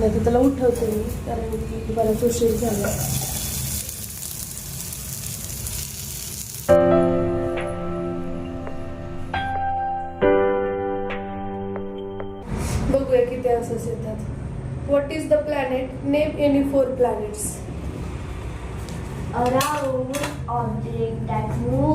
नाही तर त्याला उठवते मी कारण की बराच उशीर झाला. बघूया किती आन्सर्स येतात. What is the planet name any four planets around object that move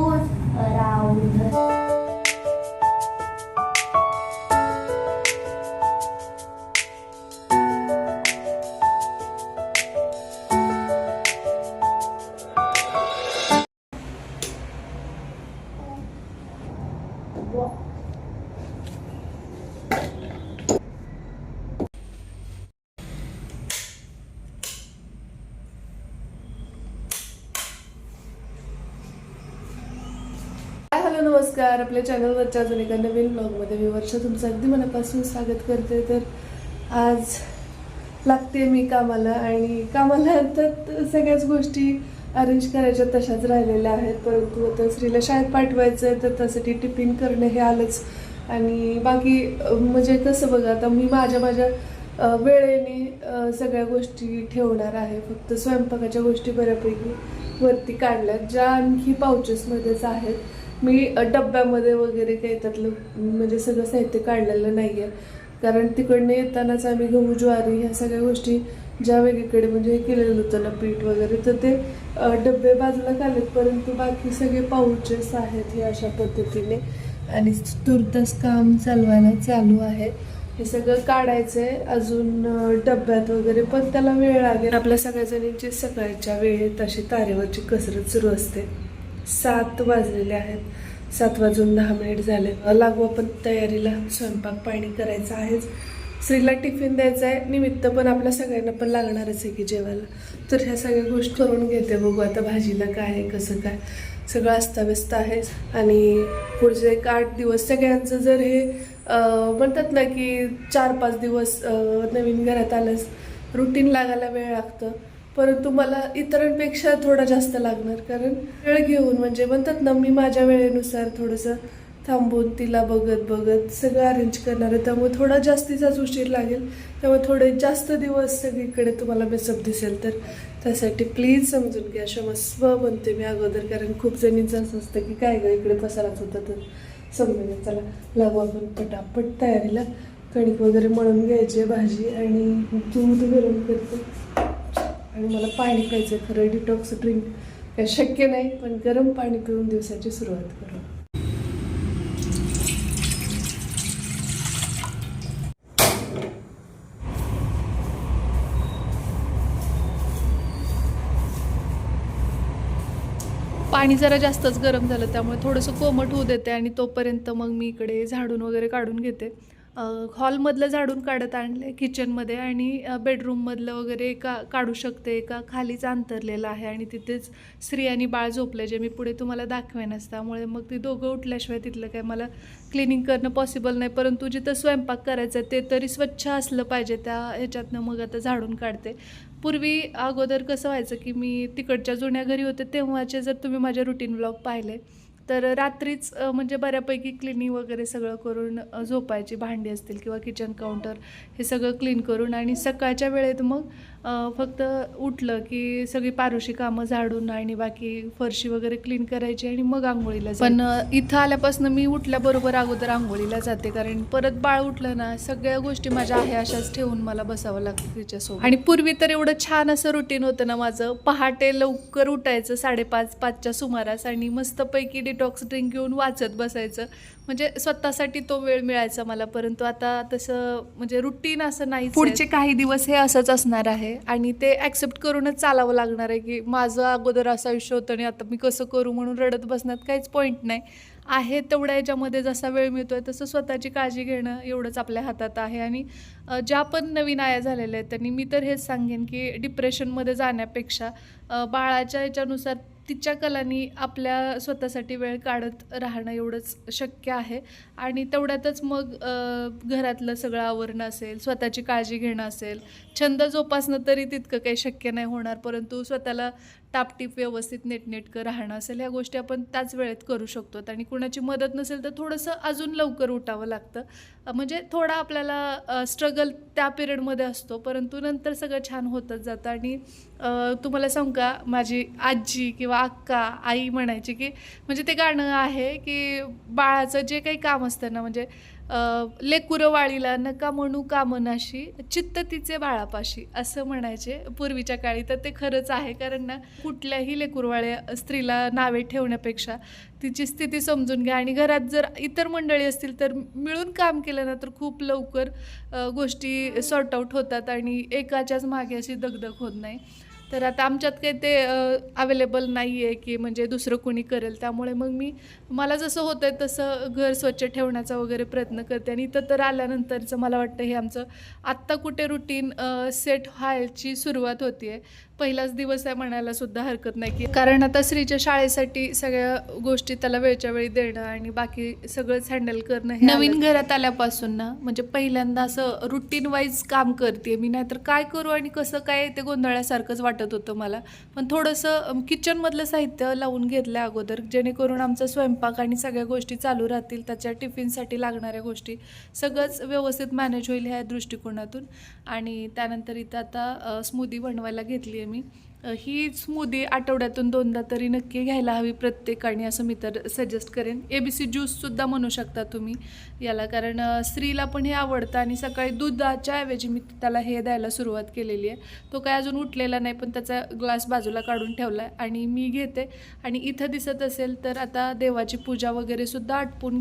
नमस्कार. आपल्या चॅनलवरच्या अजून एका नवीन ब्लॉगमध्ये मी वर्ष तुमचं अगदी मनापासून स्वागत करते. तर आज लागते मी कामाला आणि कामाला तर सगळ्याच गोष्टी अरेंज करायच्या तशाच राहिलेल्या आहेत. परंतु आता स्त्रीला शाळेत पाठवायचं आहे तर त्यासाठी टिफिन करणं हे आलंच. आणि बाकी म्हणजे कसं बघा आता मी माझ्या माझ्या वेळेने सगळ्या गोष्टी ठेवणार आहे. फक्त स्वयंपाकाच्या गोष्टी बऱ्यापैकी वरती काढल्यात ज्या आणखी पाउचेसमध्येच आहेत. मी डब्यामध्ये वगैरे काही त्यातलं म्हणजे सगळं साहित्य काढलेलं नाही आहे कारण तिकडनं येतानाच आम्ही गहू ज्वारी ह्या सगळ्या गोष्टी ज्या वेगळीकडे म्हणजे हे केलेलं होतं ना पीठ वगैरे तर ते डबे बाजूला काढलेत परंतु बाकी सगळे पाऊचेस आहेत हे अशा पद्धतीने. आणि तुर्तास काम चालवायला चालू आहे. हे सगळं काढायचं आहे अजून डब्यात वगैरे पण त्याला वेळ लागेल. आपल्या सगळ्या जणींची सकाळच्या वेळेत अशी तारेवरची कसरत सुरू असते. सात वाजलेले आहेत. सात वाजून दहा मिनिट झाले. लागू आपण तयारीला स्वयंपाक पाणी करायचं आहेच. स्त्रीला टिफिन द्यायचा आहे. निमित्त पण आपल्या सगळ्यांना पण लागणारच आहे की जेवायला. तर ह्या सगळ्या गोष्टी करून घेते. बघू आता भाजीला काय आहे कसं काय. सगळं अस्ताव्यस्त आहे. आणि पुढचे एक आठ दिवस सगळ्यांचं जर हे म्हणतात ना की चार पाच दिवस नवीन घरात आलंच रुटीन लागायला वेळ लागतं. परंतु मला इतरांपेक्षा थोडा जास्त लागणार कारण वेळ घेऊन म्हणजे म्हणतात ना मी माझ्या वेळेनुसार थोडंसं थांबून तिला बघत बघत सगळं अरेंज करणार आहे. त्यामुळे थोडा जास्तीचाच उशीर लागेल. त्यामुळे थोडे जास्त दिवस सगळीकडे तुम्हाला मेसअप दिसेल तर त्यासाठी प्लीज समजून घ्या. क्षमस्व बनते मी अगोदर कारण खूप जणींचं असं असतं की काय गं इकडे पसाराच होता तर समजून घ्या. चला लागू आपण पटापट तयारीला. कणिक वगैरे मळून घ्यायची आहे भाजी आणि दूध गरम करते. आणि मला पाणी प्यायचं आहे. खरं डिटॉक्स ड्रिंक काय शक्य नाही पण गरम पाणी पिऊन दिवसाची सुरुवात करू. पाणी जरा जास्तच गरम झालं त्यामुळे थोडंसं कोमट होऊ देते आणि तोपर्यंत मग मी इकडे झाडून वगैरे काढून घेते. हॉलमधलं झाडून काढत आणलं आहे किचनमध्ये आणि बेडरूममधलं वगैरे का काढू शकते एका खालीच अंतरलेलं आहे आणि तिथेच स्त्री आणि बाळ झोपलं जे मी पुढे तुम्हाला दाखवेनच त्यामुळे मग ती दोघं उठल्याशिवाय तिथलं काय मला क्लिनिंग करणं पॉसिबल नाही. परंतु जिथं स्वयंपाक करायचं आहे ते तरी स्वच्छ असलं पाहिजे त्या ह्याच्यातनं मग आता झाडून काढते. पूर्वी अगोदर कसं व्हायचं की मी तिकडच्या जुन्या घरी होते तेव्हाचे जर तुम्ही माझे रुटीन ब्लॉग पाहिले तर रात्रीच म्हणजे बऱ्यापैकी क्लिनिंग वगैरे सगळं करून झोपायची भांडी असतील किंवा किचन काउंटर हे सगळं क्लीन करून आणि सकाळच्या वेळेत मग फक्त उठलं की सगळी पारुशी कामं झाडून आणि बाकी फरशी वगैरे क्लीन करायची आणि मग आंघोळीला पण इथं आल्यापासून मी उठल्याबरोबर अगोदर आंघोळीला जाते कारण परत बाळ उठलं ना सगळ्या गोष्टी माझ्या आहे अशाच ठेवून मला बसावं लागतं तिच्यासोबत. आणि पूर्वी तर एवढं छान असं रुटीन होतं ना माझं. पहाटे लवकर उठायचं साडेपाच पाचच्या सुमारास आणि मस्तपैकी डिटॉक्स ड्रिंक घेऊन वाचत बसायचं. म्हणजे स्वतःसाठी तो वेळ मिळायचा मला परंतु आता तसं म्हणजे रुटीन असं नाही पुढचे काही दिवस हे असंच असणार आहे आणि ते ॲक्सेप्ट करूनच चालावं लागणार आहे की माझं अगोदर असं आयुष्य होतं आणि आता मी कसं करू म्हणून रडत बसण्यात काहीच पॉईंट नाही. आहे तेवढ्या याच्यामध्ये जसा वेळ मिळतोय तसं स्वतःची काळजी घेणं एवढंच आपल्या हातात आहे. आणि ज्या पण नवीन आया झालेल्या आहेत त्यांनी मी तर हेच सांगेन की डिप्रेशनमध्ये जाण्यापेक्षा बाळाच्या याच्यानुसार तिच्या कलांनी आपल्या स्वतःसाठी वेळ काढत राहणं एवढंच शक्य आहे. आणि तेवढ्यातच मग घरातलं सगळं आवरणं असेल स्वतःची काळजी घेणं असेल. छंद जोपासणं तरी तितकं काही शक्य नाही होणार परंतु स्वतःला टापटीप व्यवस्थित नीटनेटकं राहणं असेल ह्या गोष्टी आपण त्याच वेळेत करू शकतो. आणि कुणाची मदत नसेल तर थोडंसं अजून लवकर उठावं लागतं. म्हणजे थोडा आपल्याला स्ट्रगल त्या पिरियडमध्ये असतो. परंतु नंतर सगळं छान होतच जातं. आणि तुम्हाला सांगू का माझी आजी किंवा अक्का आई म्हणायची की म्हणजे ते गाणं आहे की बाळाचं जे काही काम असतं ना म्हणजे लेकुरवाळीला नका म्हणू कामनाशी चित्त तिचे बाळापाशी असं म्हणायचे पूर्वीच्या काळी. तर ते खरंच आहे कारण ना कुठल्याही लेकुरवाळ्या स्त्रीला नावे ठेवण्यापेक्षा तिची स्थिती समजून घ्या. आणि घरात जर इतर मंडळी असतील तर मिळून काम केलं ना तर खूप लवकर गोष्टी सॉर्ट आऊट होतात आणि एकाच्याच मागे अशी दगदग होत नाही. तर आता आमच्यात काही ते अवेलेबल नाही आहे की म्हणजे दुसरं कोणी करेल. त्यामुळे मग मी मला जसं होतं आहे तसं घर स्वच्छ ठेवण्याचा वगैरे प्रयत्न करते. आणि इथं तर आल्यानंतरचं मला वाटतं हे आमचं आत्ता कुठे रुटीन सेट व्हायची सुरुवात होती आहे पहिलाच दिवस आहे म्हणायला सुद्धा हरकत नाही की. कारण आता स्त्रीच्या शाळेसाठी सगळ्या गोष्टी त्याला वेळच्या वेळी देणं आणि बाकी सगळंच हँडल करणं हे नवीन घरात आल्यापासून ना म्हणजे पहिल्यांदा असं रुटीन वाईज काम करते मी नाहीतर काय करू आणि कसं काय ते गोंधळल्यासारखंच वाटत होतं मला. पण थोडंसं किचनमधलं साहित्य लावून घेतलं अगोदर जेणेकरून आमचा स्वयंपाक आणि सगळ्या गोष्टी चालू राहतील त्याच्या टिफिनसाठी लागणाऱ्या गोष्टी सगळंच व्यवस्थित मॅनेज होईल ह्या दृष्टिकोनातून. आणि त्यानंतर इथं आता स्मूदी बनवायला घेतली आहे मी. ही स्मूदी आठवड्यातून दोनदा तरी नक्की घ्यायला हवी प्रत्येकाने असं मी तर सजेस्ट करेन. ए बी सी ज्यूससुद्धा म्हणू शकता तुम्ही. याला कारण स्त्रीला पण हे आवडतं आणि सकाळी दुधाच्या ऐवजी मी त्याला हे द्यायला सुरुवात केलेली आहे. तो काय अजून उठलेला नाही पण त्याचा ग्लास बाजूला काढून ठेवला आहे आणि मी घेते. आणि इथं दिसत असेल तर आता देवाची पूजा वगैरे सुद्धा आटपून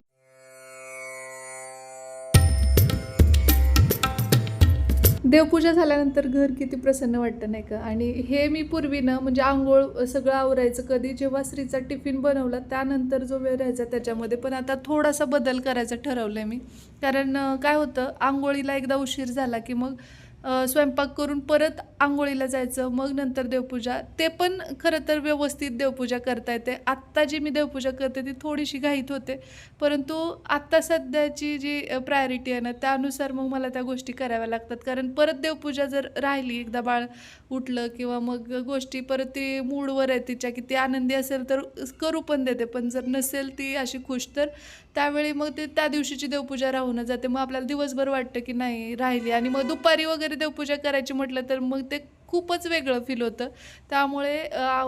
देवपूजा झाल्यानंतर घर किती प्रसन्न वाटतं नाही का? आणि हे मी पूर्वीनं म्हणजे आंघोळ सगळं आवरायचं कधी जेव्हा स्त्रीचा टिफिन बनवला त्यानंतर जो वेळ राहायचा त्याच्यामध्ये. पण आता थोडासा बदल करायचा ठरवलं आहे मी. कारण काय होतं आंघोळीला एकदा उशीर झाला की मग स्वयंपाक करून परत आंघोळीला जायचं मग नंतर देवपूजा. ते पण खरं तर व्यवस्थित देवपूजा करता येते. आत्ता जी मी देवपूजा करते ती थोडीशी घाईत होते. परंतु आत्ता सध्याची जी प्रायोरिटी आहे ना त्यानुसार मग मला त्या गोष्टी कराव्या लागतात. कारण परत देवपूजा जर राहिली एकदा बाळ उठलं किंवा मग गोष्टी परत ती मूडवर आहे तिच्या की ती आनंदी असेल तर करू पण देते. पण जर नसेल ती अशी खुश तर त्यावेळी मग ते त्या दिवशीची देवपूजा राहूनच जाते. मग आपल्याला दिवसभर वाटतं की नाही राहिली. आणि मग दुपारी वगैरे देवपूजा करायची म्हटलं तर मग ते खूपच वेगळं फील होतं. त्यामुळे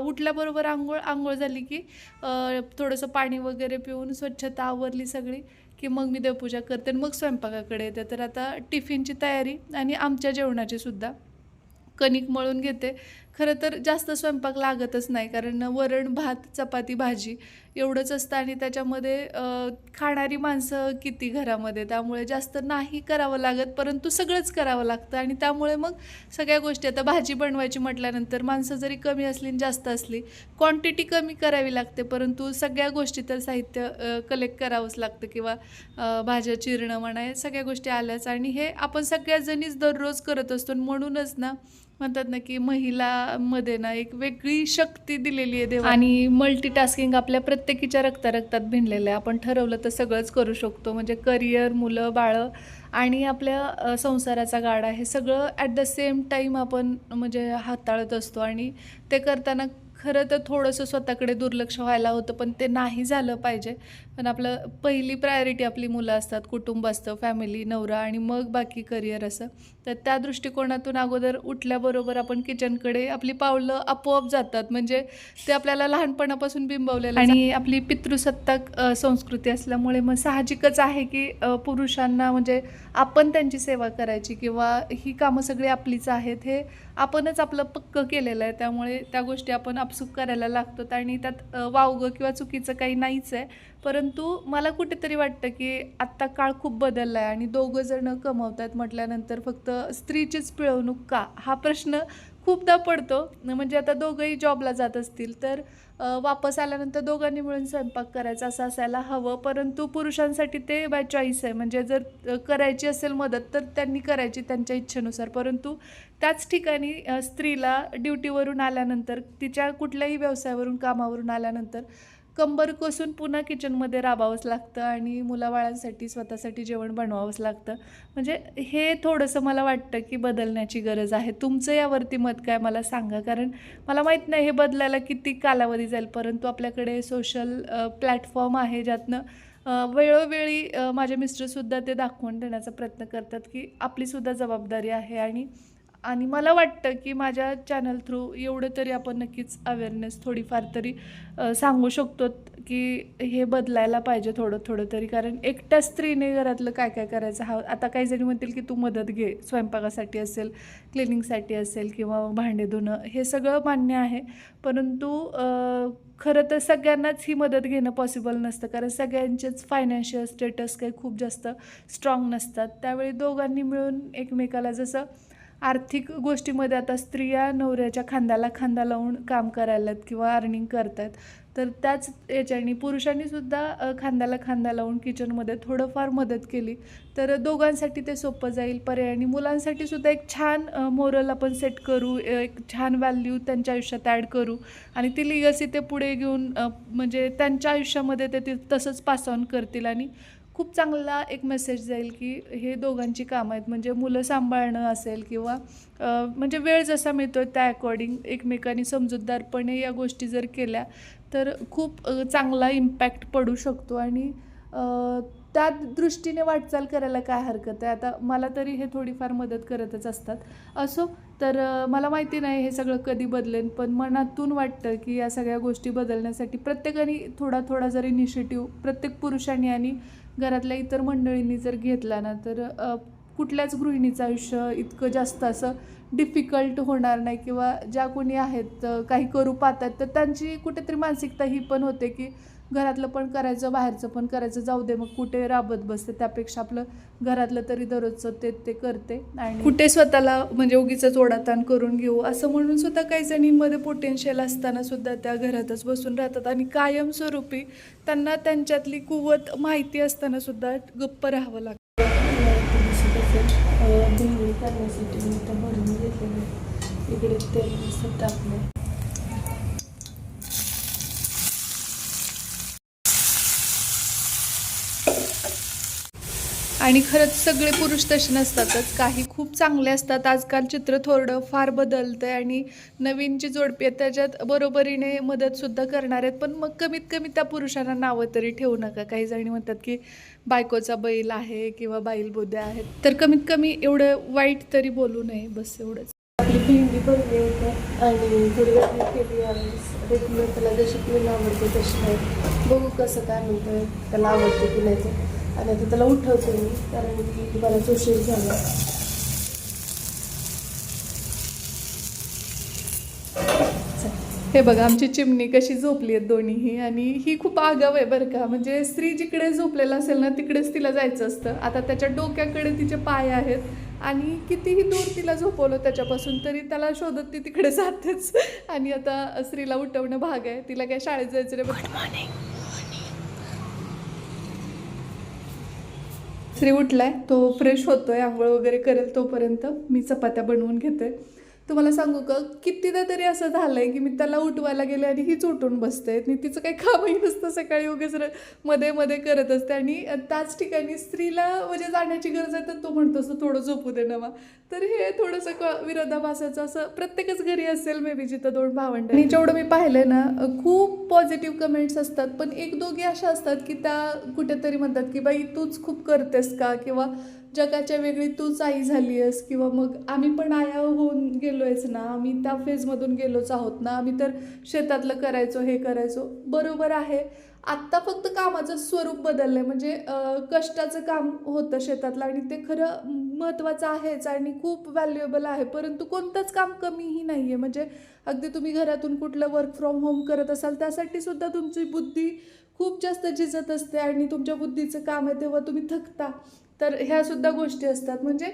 उठल्याबरोबर आंघोळ आंघोळ झाली की थोडंसं पाणी वगैरे पिऊन स्वच्छता आवरली सगळी की मग मी देवपूजा करते. आणि मग स्वयंपाकाकडे येते. तर आता टिफिनची तयारी आणि आमच्या जेवणाची सुद्धा. कणिक मळून घेते. खरं तर जास्त स्वयंपाक लागतच नाही कारण वरण भात चपाती भाजी एवढंच असतं आणि त्याच्यामध्ये खाणारी माणसं किती घरामध्ये? त्यामुळे जास्त नाही करावं लागत परंतु सगळंच करावं लागतं आणि त्यामुळे मग सगळ्या गोष्टी आता भाजी बनवायची म्हटल्यानंतर माणसं जरी कमी असली आणि जास्त असली क्वांटिटी कमी करावी लागते परंतु सगळ्या गोष्टी तर साहित्य कलेक्ट करावंच लागतं किंवा भाज्या चिरणं म्हणा या सगळ्या गोष्टी आल्याच आणि हे आपण सगळ्याजणीच दररोज करत असतो आणि म्हणूनच ना म्हणतात ना की महिलामध्ये ना एक वेगळी शक्ती दिलेली आहे देवा आणि मल्टीटास्किंग आपल्या प्रत्येकीच्या रक्ता रक्तात भिनलेलं आहे. आपण ठरवलं तर सगळंच करू शकतो. म्हणजे करिअर मुलं बाळं आणि आपल्या संसाराचा गाडा हे सगळं ॲट द सेम टाईम आपण म्हणजे हाताळत असतो आणि ते करताना खरं तर थोडंसं स्वतःकडे दुर्लक्ष व्हायला होतं पण ते नाही झालं पाहिजे. पण आपलं पहिली प्रायोरिटी आपली मुलं असतात कुटुंब असतं फॅमिली नवरा आणि मग बाकी करिअर असं. तर त्या दृष्टिकोनातून अगोदर उठल्याबरोबर आपण किचनकडे आपली पावलं आपोआप जातात. म्हणजे ते आपल्याला लहानपणापासून बिंबवलेलं आणि आपली पितृसत्ताक संस्कृती असल्यामुळे मग साहजिकच आहे की पुरुषांना म्हणजे आपण त्यांची सेवा करायची किंवा ही कामं सगळी आपलीच आहेत हे आपणच आपलं पक्क केलेलं आहे. त्यामुळे त्या गोष्टी आपण आपसूक करायला लागतो आणि त्यात वावगं किंवा चुकीचं काही नाहीच आहे. परंतु मला कुठेतरी वाटतं की आत्ता काळ खूप बदलला आहे आणि दोघं जण कमवतात म्हटल्यानंतर फक्त स्त्रीचीच पिळवणूक का? हा प्रश्न खूपदा पडतो. म्हणजे आता दोघंही जॉबला जात असतील तर वापस आल्यानंतर दोघांनी मिळून स्वयंपाक करायचा असं असायला हवं. परंतु पुरुषांसाठी ते बाय चॉईस आहे. म्हणजे जर करायची असेल मदत तर त्यांनी करायची त्यांच्या इच्छेनुसार. परंतु त्याच ठिकाणी स्त्रीला ड्युटीवरून आल्यानंतर तिच्या कुठल्याही व्यवसायावरून कामावरून आल्यानंतर कंबर कसून पुन्हा किचनमध्ये राबावंच लागतं आणि मुलाबाळांसाठी स्वतःसाठी जेवण बनवावंच लागतं. म्हणजे हे थोडंसं मला वाटतं की बदलण्याची गरज आहे. तुमचं यावरती मत काय मला सांगा? कारण मला माहीत नाही हे बदलायला किती कालावधी जाईल. परंतु आपल्याकडे सोशल प्लॅटफॉर्म आहे ज्यातनं वेळोवेळी माझे मिस्टरसुद्धा ते दाखवून देण्याचा प्रयत्न करतात की आपलीसुद्धा जबाबदारी आहे आणि आणि मला वाटतं की माझ्या चॅनल थ्रू एवढं तरी आपण नक्कीच अवेअरनेस थोडीफार तरी सांगू शकतो की हे बदलायला पाहिजे थोडं थोडं तरी. कारण एकट्या स्त्रीने घरातलं काय काय करायचं? हा आता काही जणी म्हणतील की तू मदत घे स्वयंपाकासाठी असेल क्लिनिंगसाठी असेल किंवा भांडे धुणं हे सगळं मान्य आहे. परंतु खरं तर सगळ्यांनाच ही मदत घेणं पॉसिबल नसतं. कारण सगळ्यांचेच फायनान्शियल स्टेटस काही खूप जास्त स्ट्रॉंग नसतात. त्यावेळी दोघांनी मिळून एकमेकाला जसं आर्थिक गोष्टीमध्ये आता स्त्रिया नवऱ्याच्या खांद्याला खांदा लावून काम करायला किंवा अर्निंग करतात तर त्याच याच्याने पुरुषांनी सुद्धा खांद्याला खांदा लावून किचनमध्ये थोडंफार मदत केली. तर दोघांसाठी ते सोपं जाईल. पर्यायाने मुलांसाठी सुद्धा एक छान मोरल आपण सेट करू एक छान व्हॅल्यू त्यांच्या आयुष्यात ॲड करू. आणि ती लिगसी ते पुढे घेऊन म्हणजे त्यांच्या आयुष्यामध्ये ते ते तसंच पास ऑन करतील आणि खूप चांगला एक मेसेज जाईल की हे दोघांची कामं आहेत. म्हणजे मुलं सांभाळणं असेल किंवा म्हणजे वेळ जसा मिळतो त्या अकॉर्डिंग एकमेकांनी समजूतदारपणे या गोष्टी जर केल्या तर खूप चांगला इम्पॅक्ट पडू शकतो. आणि त्या दृष्टीने वाटचाल करायला काय हरकत आहे? आता मला तरी हे थोडीफार मदत करतच असतात. असो तर मला माहिती नाही हे सगळं कधी बदलेन पण मनातून वाटतं की या सगळ्या गोष्टी बदलण्यासाठी प्रत्येकाने थोडा थोडा जर इनिशिएटिव्ह प्रत्येक पुरुषांनी आणि घरातल्या इतर मंडळींनी जर घेतला ना तर कुठल्याच गृहिणीचं आयुष्य इतकं जास्त असं डिफिकल्ट होणार नाही किंवा ज्या कोणी आहेत काही करू पाहतात तर त्यांची कुठेतरी मानसिकता ही पण होते की घरातलं पण करायचं बाहेरचं पण करायचं. जाऊ दे मग कुठे राबत बसते? त्यापेक्षा आपलं घरातलं तरी दररोजचं ते ते करते. आणि कुठे स्वतःला म्हणजे उगीच ओढाताण करून घेऊ? असं म्हणून सुद्धा काही जणींमध्ये पोटेन्शियल असताना सुद्धा त्या घरातच बसून राहतात. आणि कायमस्वरूपी त्यांना त्यांच्यातली कुवत माहिती असताना सुद्धा गप्प राहावं लागतं. करण्यासाठी मी तर भरून घेतलेलं इकडे तेल टाकलं आणि खरंच सगळे पुरुष तसे नसतातच. काही खूप चांगले असतात. आजकाल चित्र थोडं फार बदलतं आहे आणि नवीन जी जोडपी आहेत त्याच्यात बरोबरीने मदतसुद्धा करणार आहेत. पण मग कमीत कमी त्या पुरुषांना नावं तरी ठेवू नका. काही जणी म्हणतात की बायकोचा बैल आहे किंवा बैल बोद्या आहेत. तर कमीत कमी एवढं वाईट तरी बोलू नये बस एवढंच. आपली भेंडी बनली होती आणि थोडी केली आणि रेग्युलर त्याला जशी क्वीन आवडते तशी नाही. बघू कसं काय म्हणतोय त्याला आवडते की नाही ते. आणि आता त्याला उठवते मी कारण की बराच उशीर झाला. हे बघा आमची चिमणी कशी झोपली आहेत दोन्हीही आणि ही खूप आगाव आहे बरं का. म्हणजे स्त्री जिकडे झोपलेला असेल ना तिकडेच तिला जायचं असतं. आता त्याच्या डोक्याकडे तिचे पाय आहेत आणि कितीही दूर तिला झोपवलं त्याच्यापासून तरी त्याला शोधत ती तिकडे जातेच. आणि आता स्त्रीला उठवणं भाग आहे. तिला काय शाळेत जायचं रे गुड मॉर्निंग श्री उठलाय तो फ्रेश होतोय आंघोळ वगैरे करेल तोपर्यंत मी चपात्या बनवून घेते. तुम्हाला सांगू का कितीदा तरी असं झालंय की मी त्याला उठवायला गेले आणि हीच उठून बसते. आणि तिचं काही कामही नसतं सकाळी उगेच र- मध्ये मध्ये करत असते. आणि त्याच ठिकाणी स्त्रीला म्हणजे जाण्याची गरज आहे तर तो म्हणतो असं थोडं झोपू दे नवा. तर हे थोडंसं क विरोधाभासाचं असं प्रत्येकच घरी असेल मे बी जिथं दोन भावंड आणि जेवढं मी पाहिलंय ना खूप पॉझिटिव्ह कमेंट्स असतात. पण एक दोघी अशा असतात की त्या कुठेतरी म्हणतात की बाई तूच खूप करतेस का? किंवा जगाच्या वेगळी तूच आई झाली आहेस किंवा मग आम्ही पण आया होऊन गेलो आहेस ना आम्ही त्या फेजमधून गेलोच आहोत ना आम्ही तर शेतातलं करायचो हे करायचो. बरोबर आहे. आत्ता फक्त कामाचं स्वरूप बदललं आहे म्हणजे कष्टाचं काम होतं शेतातलं आणि ते खरं महत्त्वाचं आहेच आणि खूप व्हॅल्युएबल आहे. परंतु कोणतंच काम कमीही नाही आहे म्हणजे अगदी तुम्ही घरातून कुठलं वर्क फ्रॉम होम करत असाल त्यासाठी सुद्धा तुमची बुद्धी खूप जास्त झिजत असते आणि तुमच्या बुद्धीचं काम आहे तेव्हा तुम्ही थकता. तर ह्या सुद्धा गोष्टी असतात. म्हणजे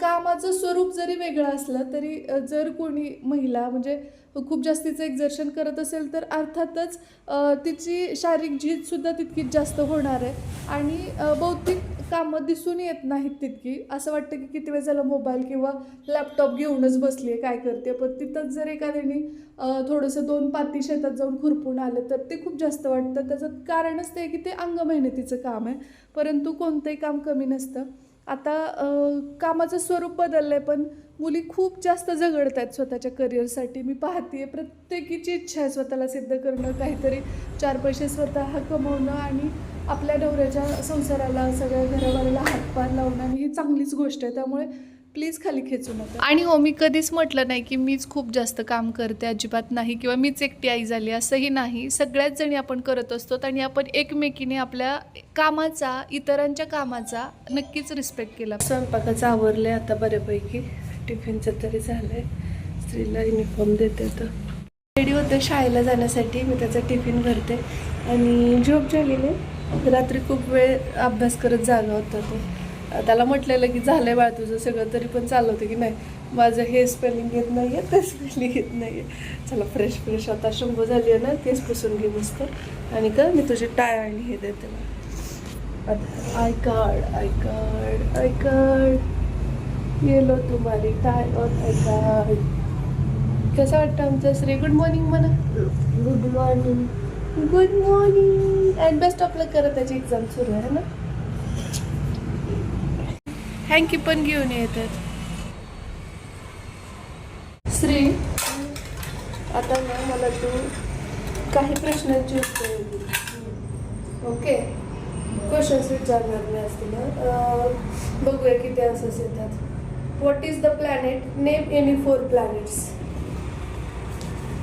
कामाचं स्वरूप जरी वेगळं असलं तरी जर कोणी महिला म्हणजे खूप जास्तीचं एक्झर्शन करत असेल तर अर्थातच तिची शारीरिक झीजसुद्धा तितकीच जास्त होणार आहे. आणि बौद्धिक कामं दिसून येत नाहीत तितकी. असं वाटतं की किती वेळ झालं मोबाईल किंवा लॅपटॉप घेऊनच बसली आहे काय करते? पण तिथंच जर एखाद्याने थोडंसं दोन पाती शेतात जाऊन खुरपून आलं तर ते खूप जास्त वाटतं. त्याचं कारणच ते आहे की ते अंग मेहनतीचं काम आहे. परंतु कोणतंही काम कमी नसतं. आता कामाचं स्वरूप बदललं आहे पण मुली खूप जास्त झगडत आहेत स्वतःच्या करिअरसाठी मी पाहते प्रत्येकीची इच्छा आहे स्वतःला सिद्ध करणं काहीतरी चार पैसे स्वतः कमवणं आणि आपल्या नवऱ्याच्या संसाराला सगळ्या घरावाल्याला हातभार लावणं ही चांगलीच गोष्ट आहे. त्यामुळे प्लीज खाली खेचू नका. आणि हो मी कधीच म्हटलं नाही की मीच खूप जास्त काम करते अजिबात नाही किंवा मीच एकटी आई झाली असंही नाही. सगळ्याच जणी आपण करत असतो आणि आपण एकमेकीने आपल्या कामाचा इतरांच्या कामाचा नक्कीच रिस्पेक्ट केला. स्वयंपाकाचं आवरलंय आता बऱ्यापैकी. टिफिनचं तरी झालंय. स्त्रीला युनिफॉर्म देते तर रेडी होते शाळेला जाण्यासाठी. मी त्याचा टिफिन भरते. आणि झोप झालेली आहे. रात्री खूप वेळ अभ्यास करत जागा होता तो. त्याला म्हटलेलं की झालं आहे बाळ तुझं सगळं तरी पण चालवतं की नाही माझं हे स्पेलिंग येत नाही आहे ते स्पेलिंग येत नाही आहे चला फ्रेश फ्रेश आता शंभू झाली आहे ना तेच पुसून घे मस्त. आणि का मी तुझी टाय आणि हे देते मग. I card I card I card yellow तू तुम्हारी टाय और आय कार्ड कसं वाटतं आमचं? श्री गुड मॉर्निंग म्हणा. Good morning good morning and best of luck करत त्याची एक्झाम सुरू आहे ना? हँकी पण घेऊन येतात श्री आता ना मला तू काही प्रश्नांची उत्तरे दे. ओके क्वेश्चन्स विचारणार मी असतील बघूया किती आन्सर्स येतात. What is the planet name any four planets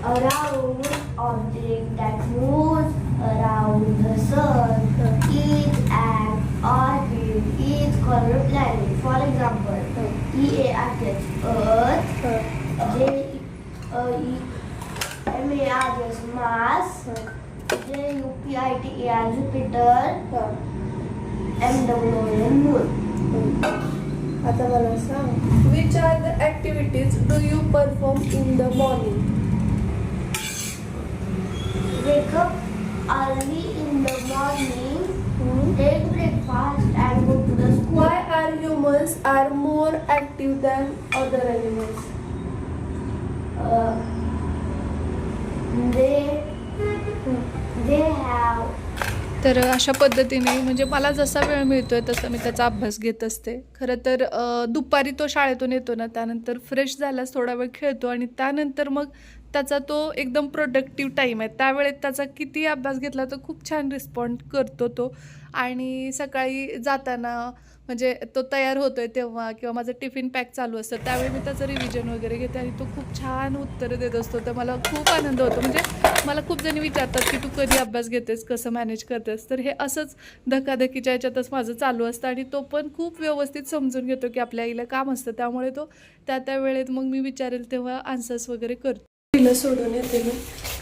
around object that moves around the sun Each and orbit is called planet. For example, E A R T Earth, J E M A R S Mars, J U P I T A R Jupiter, M W O N Moon. आता मला सांग which are the activities do you perform in the morning Wake up early in the morning, take breakfast and go to the school. Why are humans are more active than other animals? Uh, they they have तर अशा पद्धतीने म्हणजे मला जसा वेळ मिळतोय तसा मी त्याचा अभ्यास घेत असते खरं तर दुपारी तो शाळेतून येतो ना त्यानंतर फ्रेश झाल्यास थोडा वेळ खेळतो आणि त्यानंतर मग त्याचा तो एकदम प्रोडक्टिव्ह टाईम आहे. त्यावेळेत त्याचा किती अभ्यास घेतला तर खूप छान रिस्पॉन्ड करतो तो. आणि सकाळी जाताना म्हणजे तो तयार होतोय तेव्हा किंवा माझं टिफिन पॅक चालू असतं त्यावेळी मी त्याचं रिव्हिजन वगैरे घेते आणि तो खूप छान उत्तरं देत असतो. तर मला खूप आनंद होतो. म्हणजे मला खूप जणी विचारतात की तू कधी अभ्यास घेतेस कसं मॅनेज करतेस? तर हे असंच धकाधकीच्या ह्याच्यातच माझं चालू असतं आणि तो पण खूप व्यवस्थित समजून घेतो की आपल्या आईला काम असतं. त्यामुळे तो त्या त्या वेळेत मग मी विचारेल तेव्हा आन्सर्स वगैरे करतो. तिला सोडून येते मी.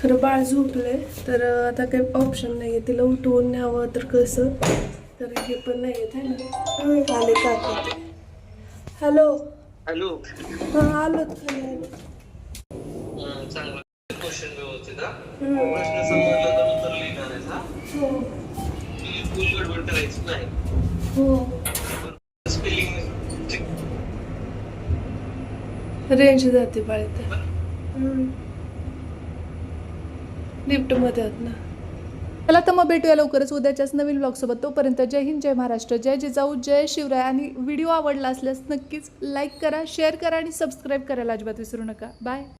खरं बाळ झोपलंय तर आता काही ऑप्शन नाही आहे तिला उठवून न्यावं तर कसं? तर हे पण नाही येत आहे ना. आले हॅलो हॅलो हां आलो खाली आलो. अं, चांगला क्वेश्चन व्यवस्थित हा. हम्म. प्रश्न समजला तर उत्तर लिहिणार आहेस हा. हो. बिलकुल गडबड करायची नाही. हो. स्पेलिंग रेंज जाते लिफ्टमध्ये आहोत ना. चला तर मग भेटूया लवकरच उद्याच्याच नवीन ब्लॉगसोबत तोपर्यंत जय हिंद जय महाराष्ट्र जय जिजाऊ जय शिवराय. आणि व्हिडिओ आवडला असल्यास नक्कीच लाईक करा शेअर करा आणि सबस्क्राईब करायला अजिबात विसरू नका. बाय